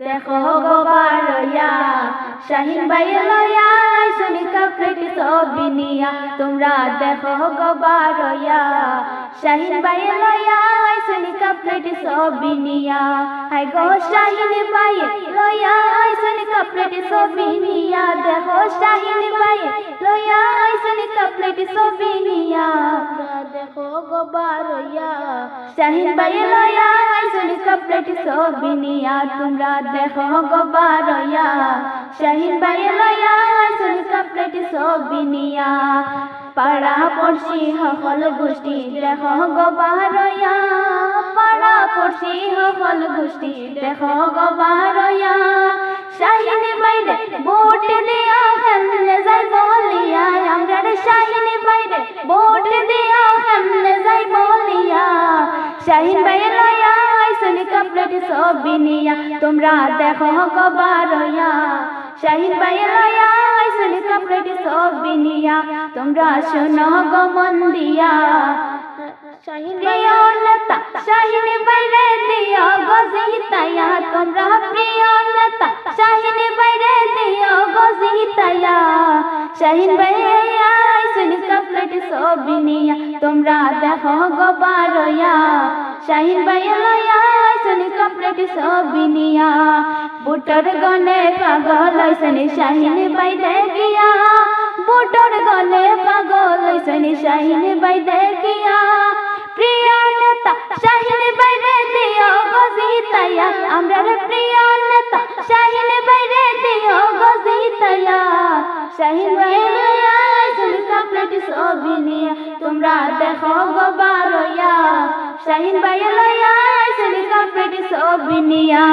দেখো গো বারয়া শাহিন ভাই লয়া শুনি কাপড়ি সবি নিয়া তোমরা দেখো গো বারয়া শাহিন ভাই লয়া শুনি কাপড়ি সবি নিয়া হাই গো শাহিন ভাই লয়া শুনি কাপড়ি সবি নিয়া দেখো দেখো শাহিন ভাই লয়া কাপড়ি সবি নিয়া, তোমরা দেখো গো বারয়া শাহিন ভাই লয়া শুনি কাপড়ি সবি নিয়া। পাড়া পড়শি হল গোষ্ঠী, দেখো গো বারয়া পাড়া পড়শি হল গোষ্ঠী, দেখো গো বারয়া শাহিন ভাই লয়া শুনি কাপড়ি সবি নিয়া তোমরা দেখো গো বারয়া শাহিন ভাই লয়া শুনি কাপড়ি সবি নিয়া তোমরা শোনো গো মন দিয়া প্রিয়লতা শাহিন বাইরে দিও গো জিতায়া তোমরা প্রিয়লতা শাহিন বাইরে দিও গো জিতায়া শাহিন ভাইয়া কাপড়ি সবি নিয়া তোমরা দেখো গো বারয়া শাহিন ভাইয়া লয়া শুনি কাপড়ি সবি নিয়া বুটর গনে পাগল শুনি শাহিন বাইরে গিয়া বুটর গনে পাগল শুনি শাহিন বাইরে গিয়া প্রিয় নেতা, শাহিন বাইরে দিও গো জিতায়া আমরা প্রিয় নেতা, শাহিন বাইরে দিও গো জিতায়া শাহিন শুনি কাপড়ি সবি তোমরা শাহিন ভাইয়া লয়া সবি নিয়া